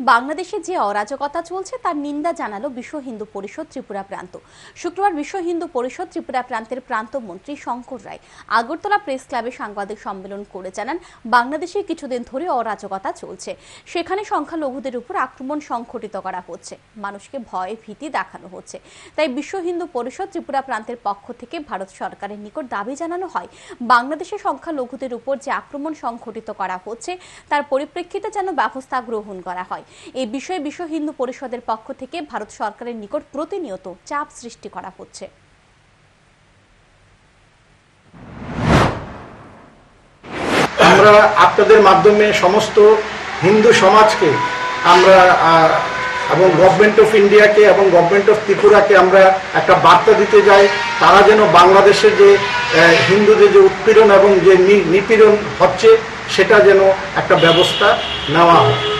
বাংলাদেশে যে অরাজকতা চলছে, তার নিন্দা জানালো বিশ্ব হিন্দু পরিষদ ত্রিপুরা প্রান্ত। শুক্রবার বিশ্ব হিন্দু পরিষদ ত্রিপুরা প্রান্তের প্রান্ত মন্ত্রী শঙ্কর রায় আগরতলা প্রেস ক্লাবে সাংবাদিক সম্মেলন করে জানান, বাংলাদেশে কিছুদিন ধরে অরাজকতা চলছে। সেখানে সংখ্যালঘুদের উপর আক্রমণ সংঘটিত করা হচ্ছে। মানুষকে ভয়, ভীতি দেখানো হচ্ছে। তাই বিশ্ব হিন্দু পরিষদ ত্রিপুরা প্রান্তের পক্ষ থেকে ভারত সরকারের নিকট দাবি জানানো হয়, বাংলাদেশে সংখ্যালঘুদের উপর যে আক্রমণ সংঘটিত করা হচ্ছে, তার পরিপ্রেক্ষিতে যেন ব্যবস্থা গ্রহণ করা হয়। এই বিষয়ে বিশ্ব হিন্দু পরিষদের পক্ষ থেকে ভারত সরকারের নিকট প্রতিনিয়ত চাপ সৃষ্টি করা হচ্ছে। আমরা আপনাদের মাধ্যমে সমস্ত হিন্দু সমাজকে আমরা এবং গভর্নমেন্ট অফ ইন্ডিয়াকে এবং গভর্নমেন্ট অফ ত্রিপুরাকে আমরা একটা বার্তা দিতে যাই, তারা যেন বাংলাদেশে যে হিন্দুদের যে উৎপীড়ন এবং যে নিপীড়ন হচ্ছে, সেটা যেন একটা ব্যবস্থা নেওয়া হয়।